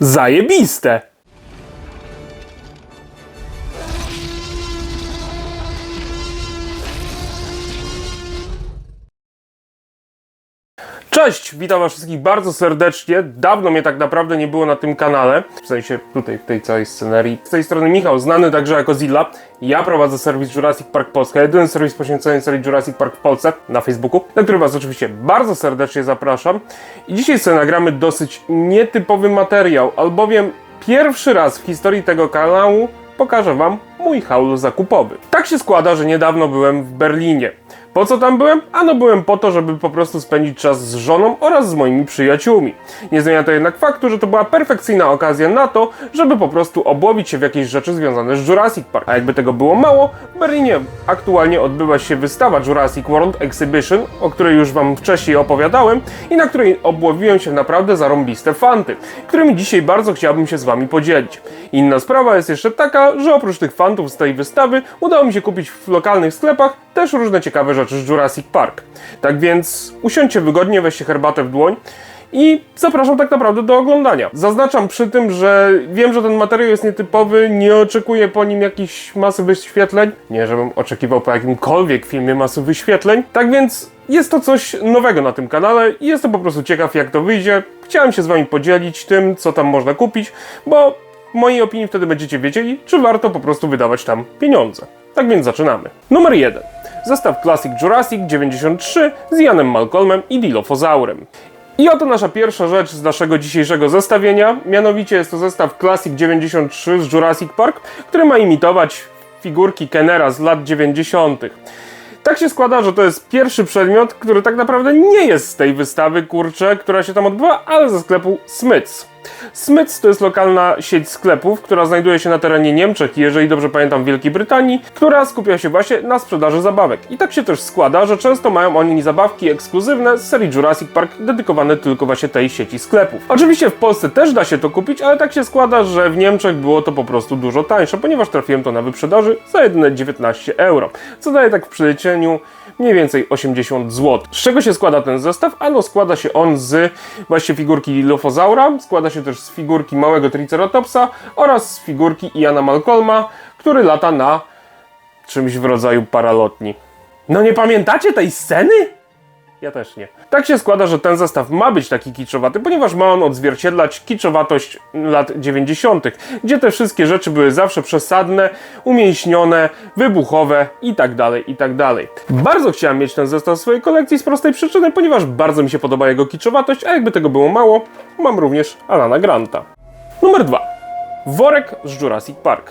Zajebiste! Cześć, witam was wszystkich bardzo serdecznie. Dawno mnie tak naprawdę nie było na tym kanale, w sensie tutaj w tej całej scenerii. Z tej strony Michał, znany także jako Zilla. Ja prowadzę serwis Jurassic Park Polska, jedyny serwis poświęcony serii Jurassic Park w Polsce na Facebooku, na który was oczywiście bardzo serdecznie zapraszam. I dzisiaj sobie nagramy dosyć nietypowy materiał, albowiem pierwszy raz w historii tego kanału pokażę wam mój haul zakupowy. Tak się składa, że niedawno byłem w Berlinie. Po co tam byłem? Ano byłem po to, żeby po prostu spędzić czas z żoną oraz z moimi przyjaciółmi. Nie zmienia to jednak faktu, że to była perfekcyjna okazja na to, żeby po prostu obłowić się w jakieś rzeczy związane z Jurassic Park. A jakby tego było mało, w Berlinie aktualnie odbywa się wystawa Jurassic World Exhibition, o której już wam wcześniej opowiadałem i na której obłowiłem się naprawdę zarąbiste fanty, którymi dzisiaj bardzo chciałbym się z wami podzielić. Inna sprawa jest jeszcze taka, że oprócz tych fantów z tej wystawy udało mi się kupić w lokalnych sklepach też różne ciekawe rzeczy z Jurassic Park. Tak więc usiądźcie wygodnie, weźcie herbatę w dłoń i zapraszam tak naprawdę do oglądania. Zaznaczam przy tym, że wiem, że ten materiał jest nietypowy, nie oczekuję po nim jakichś masy wyświetleń. Nie, żebym oczekiwał po jakimkolwiek filmie masy wyświetleń. Tak więc jest to coś nowego na tym kanale i jestem po prostu ciekaw, jak to wyjdzie. Chciałem się z Wami podzielić tym, co tam można kupić, bo w mojej opinii wtedy będziecie wiedzieli, czy warto po prostu wydawać tam pieniądze. Tak więc zaczynamy. Numer 1. Zestaw Classic Jurassic 93 z Janem Malcolmem i Dilophosaurem. I oto nasza pierwsza rzecz z naszego dzisiejszego zestawienia, mianowicie jest to zestaw Classic 93 z Jurassic Park, który ma imitować figurki Kenera z lat 90. Tak się składa, że to jest pierwszy przedmiot, który tak naprawdę nie jest z tej wystawy, kurczę, która się tam odbywa, ale ze sklepu Smyths. Smyths to jest lokalna sieć sklepów, która znajduje się na terenie Niemczech i jeżeli dobrze pamiętam Wielkiej Brytanii, która skupia się właśnie na sprzedaży zabawek. I tak się też składa, że często mają oni zabawki ekskluzywne z serii Jurassic Park dedykowane tylko właśnie tej sieci sklepów. Oczywiście w Polsce też da się to kupić, ale tak się składa, że w Niemczech było to po prostu dużo tańsze, ponieważ trafiłem to na wyprzedaży za jedyne 19 euro, co daje tak w przeliczeniu mniej więcej 80 zł. Z czego się składa ten zestaw? Ano składa się on z właśnie figurki Dilophosaura, składa się też z figurki małego Triceratopsa oraz z figurki Iana Malcolma, który lata na czymś w rodzaju paralotni. No nie pamiętacie tej sceny? Ja też nie. Tak się składa, że ten zestaw ma być taki kiczowaty, ponieważ ma on odzwierciedlać kiczowatość lat 90., gdzie te wszystkie rzeczy były zawsze przesadne, umięśnione, wybuchowe i tak dalej, i tak. Bardzo chciałem mieć ten zestaw w swojej kolekcji z prostej przyczyny, ponieważ bardzo mi się podoba jego kiczowatość, a jakby tego było mało, mam również Alana Granta. Numer 2. Worek z Jurassic Park.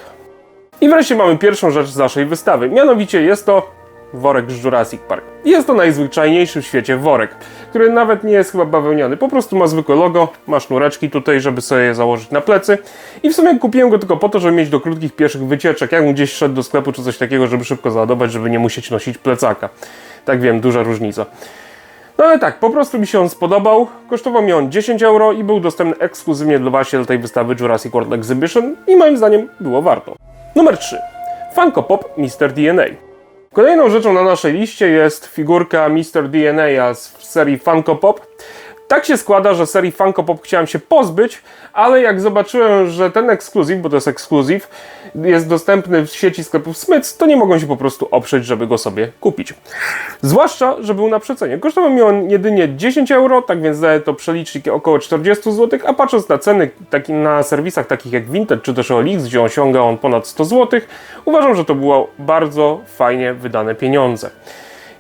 I wreszcie mamy pierwszą rzecz z naszej wystawy, mianowicie jest to worek z Jurassic Park. Jest to najzwyczajniejszy w świecie worek, który nawet nie jest chyba bawełniany, po prostu ma zwykłe logo, ma sznureczki tutaj, żeby sobie je założyć na plecy i w sumie kupiłem go tylko po to, żeby mieć do krótkich pieszych wycieczek, jak gdzieś szedł do sklepu czy coś takiego, żeby szybko załadować, żeby nie musieć nosić plecaka. Tak wiem, duża różnica. No ale tak, po prostu mi się on spodobał. Kosztował mi on 10 euro i był dostępny ekskluzywnie dla właśnie tej wystawy Jurassic World Exhibition i moim zdaniem było warto. Numer 3. Funko Pop Mr. DNA. Kolejną rzeczą na naszej liście jest figurka Mr. DNA z serii Funko Pop. Tak się składa, że serii Funko Pop chciałem się pozbyć, ale jak zobaczyłem, że ten ekskluzyw, bo to jest ekskluzyw, jest dostępny w sieci sklepów Smyths, to nie mogłem się po prostu oprzeć, żeby go sobie kupić. Zwłaszcza, że był na przecenie. Kosztował mi on jedynie 10 euro, tak więc daje to przelicznik około 40 zł, a patrząc na ceny taki, na serwisach takich jak Vinted czy też OLX, gdzie osiąga on ponad 100 zł, uważam, że to było bardzo fajnie wydane pieniądze.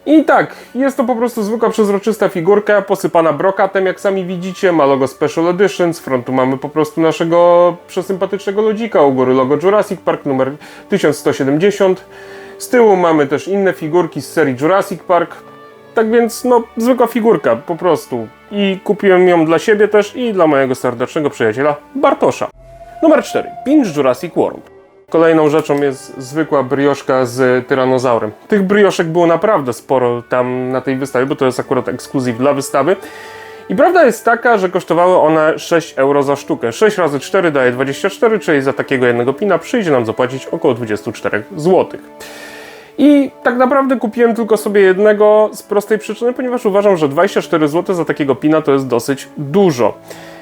I tak, jest to po prostu zwykła przezroczysta figurka posypana brokatem, jak sami widzicie, ma logo Special Edition, z frontu mamy po prostu naszego przesympatycznego lodzika, u góry logo Jurassic Park numer 1170. Z tyłu mamy też inne figurki z serii Jurassic Park, tak więc no zwykła figurka po prostu. I kupiłem ją dla siebie też i dla mojego serdecznego przyjaciela Bartosza. Numer 4. Pinch Jurassic World. Kolejną rzeczą jest zwykła brioszka z tyranozaurem. Tych brioszek było naprawdę sporo tam na tej wystawie, bo to jest akurat ekskluzyw dla wystawy. I prawda jest taka, że kosztowały one 6 euro za sztukę. 6 razy 4 daje 24, czyli za takiego jednego pina przyjdzie nam zapłacić około 24 zł. I tak naprawdę kupiłem tylko sobie jednego z prostej przyczyny, ponieważ uważam, że 24 zł za takiego pina to jest dosyć dużo.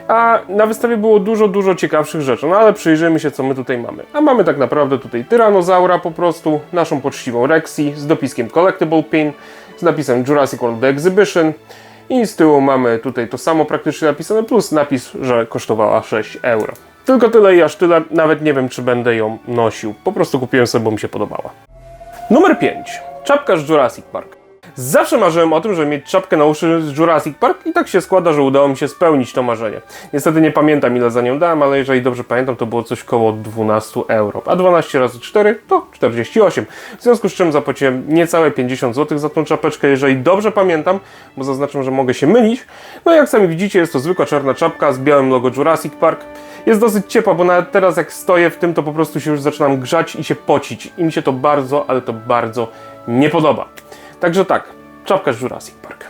A na wystawie było dużo, dużo ciekawszych rzeczy, no ale przyjrzyjmy się, co my tutaj mamy. A mamy tak naprawdę tutaj tyranozaura po prostu, naszą poczciwą Rexy z dopiskiem Collectible Pin, z napisem Jurassic World The Exhibition i z tyłu mamy tutaj to samo praktycznie napisane, plus napis, że kosztowała 6 euro. Tylko tyle i aż tyle, nawet nie wiem, czy będę ją nosił. Po prostu kupiłem sobie, bo mi się podobała. Numer 5. Czapka z Jurassic Park. Zawsze marzyłem o tym, żeby mieć czapkę na uszy z Jurassic Park i tak się składa, że udało mi się spełnić to marzenie. Niestety nie pamiętam ile za nią dałem, ale jeżeli dobrze pamiętam, to było coś koło 12 euro. A 12 razy 4 to 48. W związku z czym zapłaciłem niecałe 50 zł za tą czapeczkę, jeżeli dobrze pamiętam, bo zaznaczam, że mogę się mylić. No jak sami widzicie, jest to zwykła czarna czapka z białym logo Jurassic Park. Jest dosyć ciepła, bo nawet teraz jak stoję w tym, to po prostu się już zaczynam grzać i się pocić. I mi się to bardzo, ale to bardzo nie podoba. Także tak, czapka z Jurassic Park.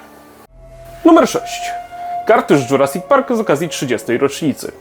Numer 6. Karty z Jurassic Park z okazji 30. rocznicy.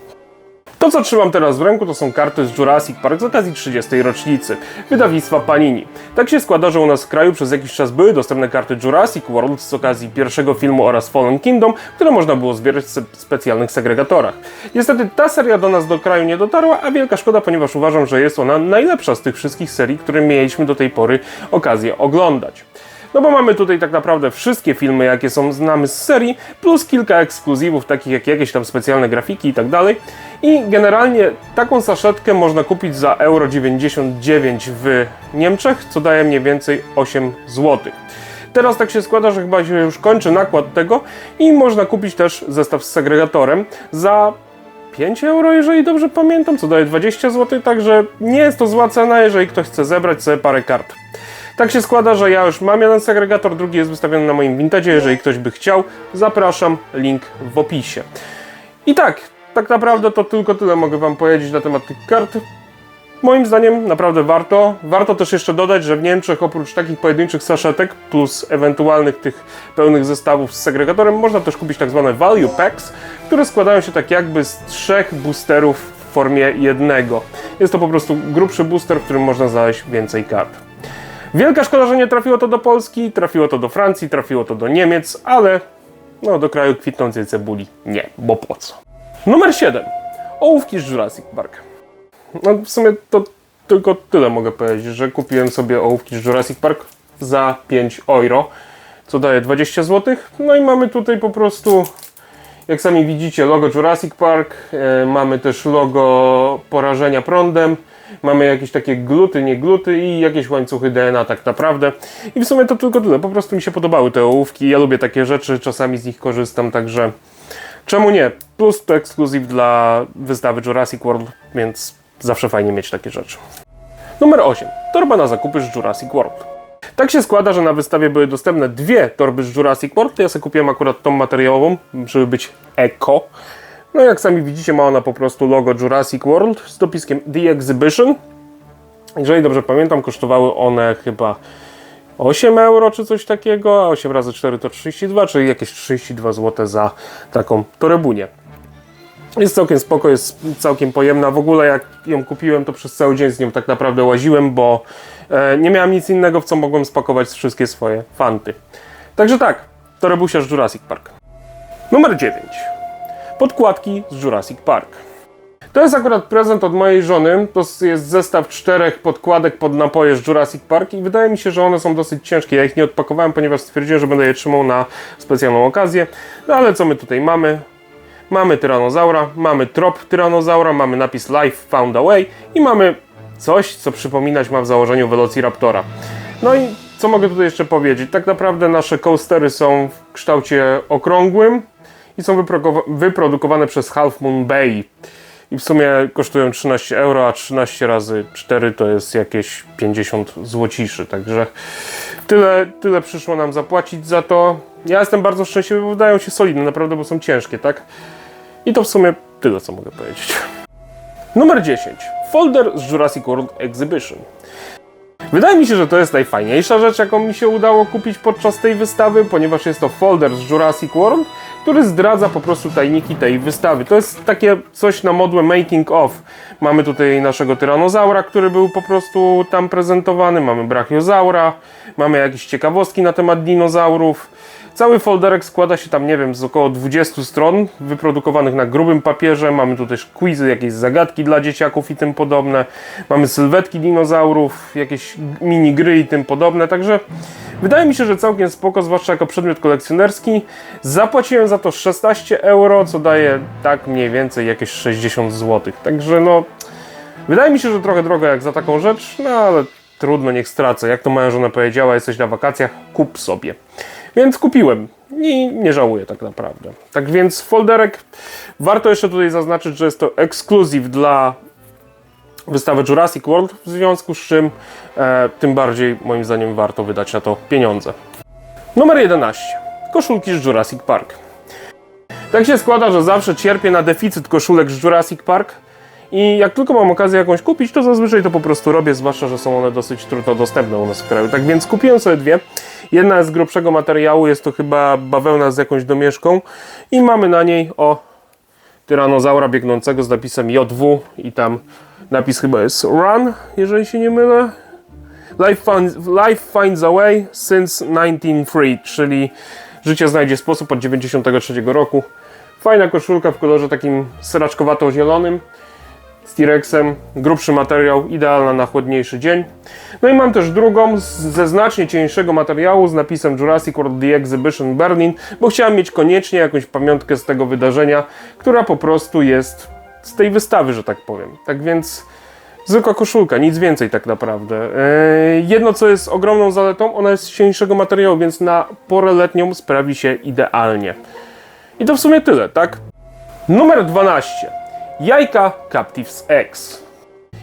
To, co trzymam teraz w ręku, to są karty z Jurassic Park z okazji 30. rocznicy wydawnictwa Panini. Tak się składa, że u nas w kraju przez jakiś czas były dostępne karty Jurassic World z okazji pierwszego filmu oraz Fallen Kingdom, które można było zbierać w specjalnych segregatorach. Niestety ta seria do nas do kraju nie dotarła, a wielka szkoda, ponieważ uważam, że jest ona najlepsza z tych wszystkich serii, które mieliśmy do tej pory okazję oglądać. No bo mamy tutaj tak naprawdę wszystkie filmy, jakie są znamy z serii, plus kilka ekskluzywów, takich jak jakieś tam specjalne grafiki i tak dalej. I generalnie taką saszetkę można kupić za euro 99 w Niemczech, co daje mniej więcej 8 zł. Teraz tak się składa, że chyba się już kończy nakład tego i można kupić też zestaw z segregatorem za 5 euro, jeżeli dobrze pamiętam, co daje 20 zł, także nie jest to zła cena, jeżeli ktoś chce zebrać sobie parę kart. Tak się składa, że ja już mam jeden segregator, drugi jest wystawiony na moim vintage. Jeżeli ktoś by chciał, zapraszam, link w opisie. I tak, tak naprawdę to tylko tyle mogę Wam powiedzieć na temat tych kart. Moim zdaniem naprawdę warto. Warto też jeszcze dodać, że w Niemczech oprócz takich pojedynczych saszetek plus ewentualnych tych pełnych zestawów z segregatorem można też kupić tak zwane value packs, które składają się tak jakby z trzech boosterów w formie jednego. Jest to po prostu grubszy booster, w którym można znaleźć więcej kart. Wielka szkoda, że nie trafiło to do Polski, trafiło to do Francji, trafiło to do Niemiec, ale no, do kraju kwitnącej cebuli nie, bo po co. Numer 7. Ołówki z Jurassic Park. No w sumie to tylko tyle mogę powiedzieć, że kupiłem sobie ołówki z Jurassic Park za 5 euro, co daje 20 zł. No i mamy tutaj po prostu, jak sami widzicie, logo Jurassic Park, e, mamy też logo porażenia prądem, mamy jakieś takie gluty, nie gluty i jakieś łańcuchy DNA tak naprawdę. I w sumie to tylko tyle, po prostu mi się podobały te ołówki, ja lubię takie rzeczy, czasami z nich korzystam, także czemu nie? Plus to ekskluzyw dla wystawy Jurassic World, więc zawsze fajnie mieć takie rzeczy. Numer 8. Torba na zakupy z Jurassic World. Tak się składa, że na wystawie były dostępne dwie torby z Jurassic World. Ja sobie kupiłem akurat tą materiałową, żeby być eko. No jak sami widzicie, ma ona po prostu logo Jurassic World z dopiskiem The Exhibition. Jeżeli dobrze pamiętam, kosztowały one chyba 8 euro czy coś takiego, a 8 razy 4 to 32, czyli jakieś 32 zł za taką torebunię. Jest całkiem spoko, jest całkiem pojemna. W ogóle jak ją kupiłem, to przez cały dzień z nią tak naprawdę łaziłem, bo e, nie miałem nic innego, w co mogłem spakować wszystkie swoje fanty. Także tak, to rebusia z Jurassic Park. Numer 9. Podkładki z Jurassic Park. To jest akurat prezent od mojej żony. To jest zestaw czterech podkładek pod napoje z Jurassic Park i wydaje mi się, że one są dosyć ciężkie. Ja ich nie odpakowałem, ponieważ stwierdziłem, że będę je trzymał na specjalną okazję. No ale co my tutaj mamy? Mamy tyranozaura, mamy trop tyranozaura, mamy napis Life Found a Way i mamy coś, co przypominać ma w założeniu Velociraptora. No i co mogę tutaj jeszcze powiedzieć? Tak naprawdę nasze coastery są w kształcie okrągłym i są wyprodukowa- wyprodukowane przez Half Moon Bay. I w sumie kosztują 13 euro, a 13 razy 4 to jest jakieś 50 złociszy. Także tyle, tyle przyszło nam zapłacić za to. Ja jestem bardzo szczęśliwy, bo wydają się solidne, naprawdę, bo są ciężkie, tak? I to w sumie tyle, co mogę powiedzieć. Numer 10. Folder z Jurassic World Exhibition. Wydaje mi się, że to jest najfajniejsza rzecz, jaką mi się udało kupić podczas tej wystawy, ponieważ jest to folder z Jurassic World, który zdradza po prostu tajniki tej wystawy. To jest takie coś na modłę making of. Mamy tutaj naszego tyranozaura, który był po prostu tam prezentowany, mamy brachiozaura, mamy jakieś ciekawostki na temat dinozaurów. Cały folderek składa się tam, nie wiem, z około 20 stron, wyprodukowanych na grubym papierze. Mamy tu też quizy, jakieś zagadki dla dzieciaków i tym podobne. Mamy sylwetki dinozaurów, jakieś mini gry i tym podobne. Także wydaje mi się, że całkiem spoko, zwłaszcza jako przedmiot kolekcjonerski. Zapłaciłem za to 16 euro, co daje tak mniej więcej jakieś 60 zł. Także no, wydaje mi się, że trochę drogo jak za taką rzecz, no ale trudno, niech stracę. Jak to moja żona powiedziała, jesteś na wakacjach, kup sobie. Więc kupiłem i nie żałuję tak naprawdę. Tak więc folderek, warto jeszcze tutaj zaznaczyć, że jest to ekskluzyw dla wystawy Jurassic World, w związku z czym e, tym bardziej moim zdaniem warto wydać na to pieniądze. Numer 11. Koszulki z Jurassic Park. Tak się składa, że zawsze cierpię na deficyt koszulek z Jurassic Park i jak tylko mam okazję jakąś kupić, to zazwyczaj to po prostu robię, zwłaszcza, że są one dosyć trudno dostępne u nas w kraju. Tak więc kupiłem sobie dwie. Jedna z grubszego materiału, jest to chyba bawełna z jakąś domieszką i mamy na niej o tyranozaura biegnącego z napisem JW i tam napis chyba jest Run, jeżeli się nie mylę. Life finds, life finds a way since 1903, czyli życie znajdzie sposób od 93 roku. Fajna koszulka w kolorze takim sraczkowato-zielonym z T-Rexem, grubszy materiał, idealna na chłodniejszy dzień. No i mam też drugą ze znacznie cieńszego materiału z napisem Jurassic World The Exhibition Berlin, bo chciałem mieć koniecznie jakąś pamiątkę z tego wydarzenia, która po prostu jest z tej wystawy, że tak powiem. Tak więc zwykła koszulka, nic więcej tak naprawdę. Eee, jedno co jest ogromną zaletą, ona jest z cieńszego materiału, więc na porę letnią sprawi się idealnie. I to w sumie tyle, tak? Numer 12. Jajka Captives X.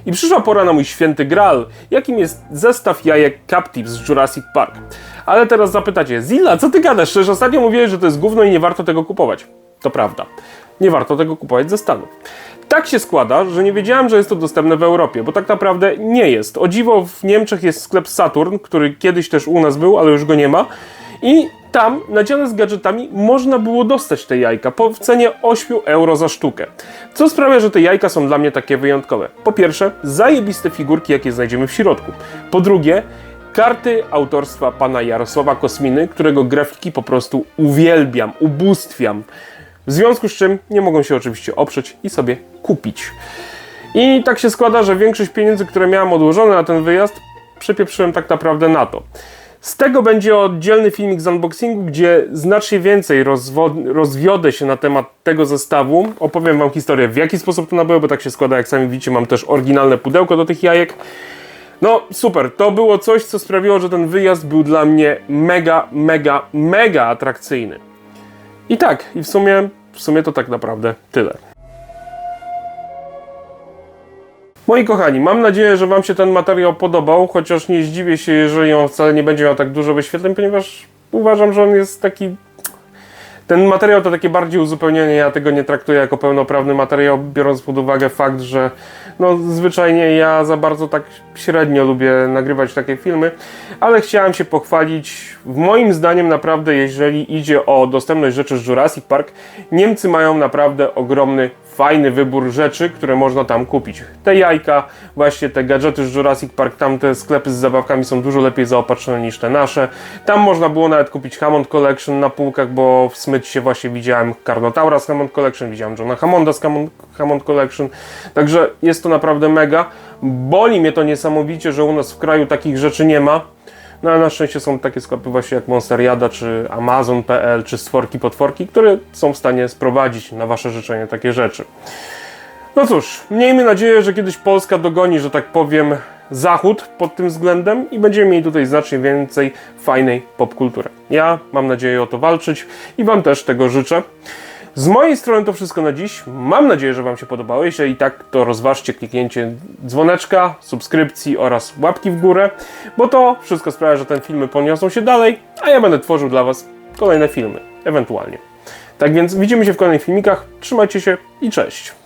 I przyszła pora na mój święty graal, jakim jest zestaw jajek Captives z Jurassic Park. Ale teraz zapytacie, Zilla, co ty gadasz? Przecież ostatnio mówiłeś, że to jest gówno i nie warto tego kupować. To prawda. Nie warto tego kupować ze Stanów. Tak się składa, że nie wiedziałem, że jest to dostępne w Europie, bo tak naprawdę nie jest. O dziwo w Niemczech jest sklep Saturn, który kiedyś też u nas był, ale już go nie ma. I tam na dziale z gadżetami można było dostać te jajka po w cenie 8 euro za sztukę. Co sprawia, że te jajka są dla mnie takie wyjątkowe. Po pierwsze, zajebiste figurki, jakie znajdziemy w środku. Po drugie, karty autorstwa pana Jarosława Kosminy, którego grafiki po prostu uwielbiam, ubóstwiam. W związku z czym nie mogą się oczywiście oprzeć i sobie kupić. I tak się składa, że większość pieniędzy, które miałem odłożone na ten wyjazd, przepieprzyłem tak naprawdę na to. Z tego będzie oddzielny filmik z unboxingu, gdzie znacznie więcej rozwiodę się na temat tego zestawu. Opowiem Wam historię, w jaki sposób to nabyłem, bo tak się składa, jak sami widzicie, mam też oryginalne pudełko do tych jajek. No super, to było coś, co sprawiło, że ten wyjazd był dla mnie mega, mega, mega atrakcyjny. I tak, i w sumie, w sumie to tak naprawdę tyle. Moi kochani, mam nadzieję, że Wam się ten materiał podobał, chociaż nie zdziwię się, jeżeli on wcale nie będzie miał tak dużo wyświetleń, ponieważ uważam, że on jest taki. Ten materiał to takie bardziej uzupełnienie, ja tego nie traktuję jako pełnoprawny materiał, biorąc pod uwagę fakt, że no zwyczajnie ja za bardzo tak średnio lubię nagrywać takie filmy, ale chciałem się pochwalić, w moim zdaniem naprawdę, jeżeli idzie o dostępność rzeczy z Jurassic Park, Niemcy mają naprawdę ogromny, fajny wybór rzeczy, które można tam kupić. Te jajka, właśnie te gadżety z Jurassic Park, tam te sklepy z zabawkami są dużo lepiej zaopatrzone niż te nasze. Tam można było nawet kupić Hammond Collection na półkach, bo w Smycie właśnie widziałem Carnotaura z Hammond Collection, widziałem Johna Hammonda z Hammond, Hammond Collection. Także jest to naprawdę mega. Boli mnie to niesamowicie, że u nas w kraju takich rzeczy nie ma. No ale na szczęście są takie sklepy właśnie jak Monsteriada, czy Amazon.pl, czy Stworki Potworki, które są w stanie sprowadzić na Wasze życzenie takie rzeczy. No cóż, miejmy nadzieję, że kiedyś Polska dogoni, że tak powiem, Zachód pod tym względem i będziemy mieli tutaj znacznie więcej fajnej popkultury. Ja mam nadzieję o to walczyć i Wam też tego życzę. Z mojej strony to wszystko na dziś. Mam nadzieję, że Wam się podobało. Jeśli tak, to rozważcie kliknięcie dzwoneczka, subskrypcji oraz łapki w górę, bo to wszystko sprawia, że te filmy poniosą się dalej, a ja będę tworzył dla Was kolejne filmy, ewentualnie. Tak więc widzimy się w kolejnych filmikach. Trzymajcie się i cześć.